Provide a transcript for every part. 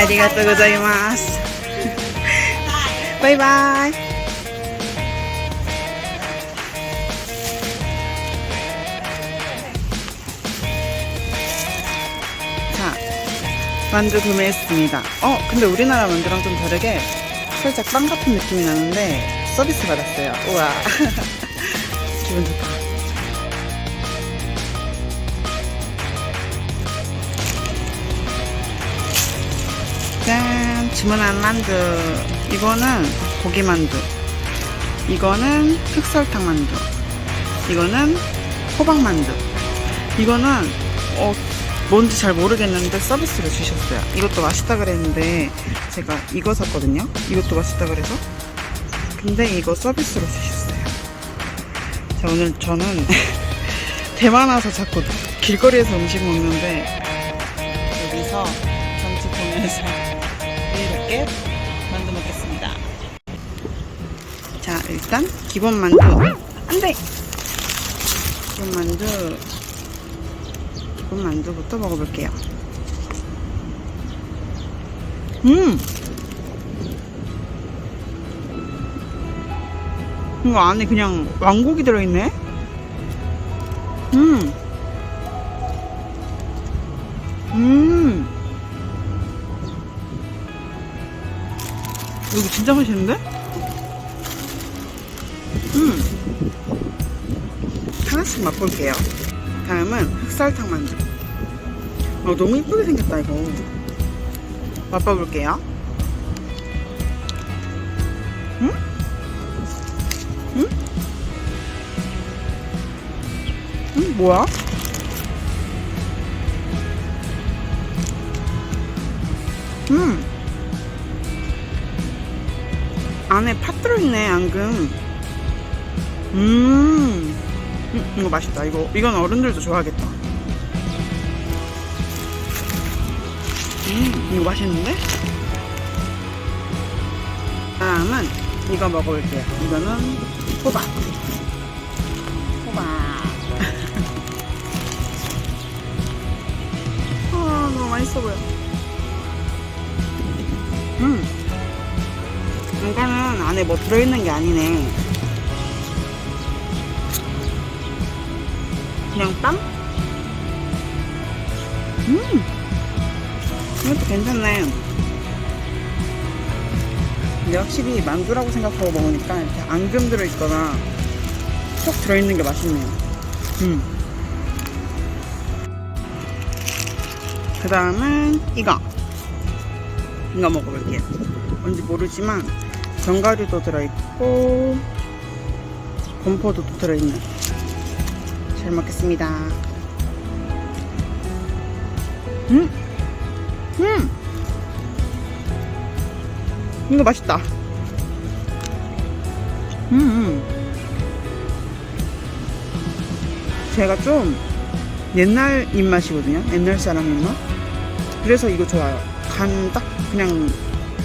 ありがとうございます。バイバイ。 만두 구매했습니다. 어, 근데 우리나라 만두랑 좀 다르게 살짝 빵 같은 느낌이 나는데 서비스 받았어요. 우와. 기분 좋다. 짠! 주문한 만두. 이거는 고기 만두. 이거는 흑설탕 만두. 이거는 호박 만두. 이거는 어 뭔지 잘 모르겠는데 서비스로 주셨어요. 이것도 맛있다 그랬는데 제가 이거 샀거든요. 이것도 맛있다 그래서. 근데 이거 서비스로 주셨어요. 자 오늘 저는 대만 와서 자꾸 길거리에서 음식 먹는데 여기서 경치통에서 이렇게 만두 먹겠습니다. 자 일단 기본 만두 안돼 기본 만두 기본 만두부터 먹어볼게요. 음 이거 안에 그냥 왕고기 들어있네. 음. 음. 여기 진짜 맛있는데? 음. 하나씩 맛볼게요. 다음은 흑설탕 만두. 어, 너무 이쁘게 생겼다, 이거. 맛봐볼게요. 음? 음? 음, 뭐야? 음. 안에 팥 들어있네, 앙금. 음. 음, 이거 맛있다. 이거, 이건 어른들도 좋아하겠다. 음, 이거 맛있는데? 다음은 이거 먹어볼게요. 이거는 호박. 호박. 아, 너무 맛있어 보여. 음. 이거는 안에 뭐 들어있는 게 아니네. 그냥 빵? 음. 이것도 괜찮네. 근데 확실히 만두라고 생각하고 먹으니까 이렇게 앙금 들어있거나 쏙 들어있는 게 맛있네요. 음. 그 다음은 이거. 이거 먹어볼게요. 뭔지 모르지만 견과류도 들어있고 건포도 또 들어있네. 잘 먹겠습니다. 음! 음! 이거 맛있다. 음, 음. 제가 좀 옛날 입맛이거든요. 옛날 사람 입맛. 그래서 이거 좋아요. 간 딱 그냥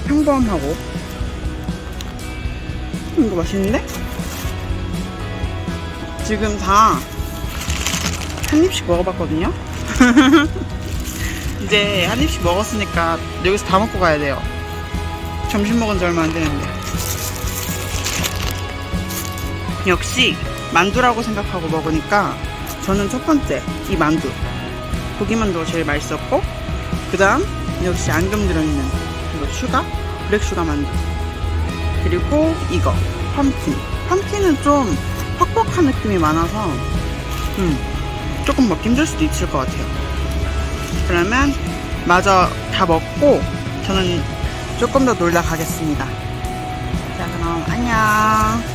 평범하고. 음, 이거 맛있는데? 지금 다 한 입씩 먹어봤거든요. 이제 한 입씩 먹었으니까 여기서 다 먹고 가야 돼요. 점심 먹은 지 얼마 안 되는데. 역시 만두라고 생각하고 먹으니까 저는 첫 번째 이 만두. 고기 만두가 제일 맛있었고 그 다음 역시 앙금 들어있는 이거 슈가? 블랙 슈가 만두. 그리고 이거 펌킨. 펌킨은 좀 퍽퍽한 느낌이 많아서 음 조금 먹기 힘들 수도 있을 것 같아요 그러면 마저 다 먹고 저는 조금 더 놀다 가겠습니다. 자 그럼 안녕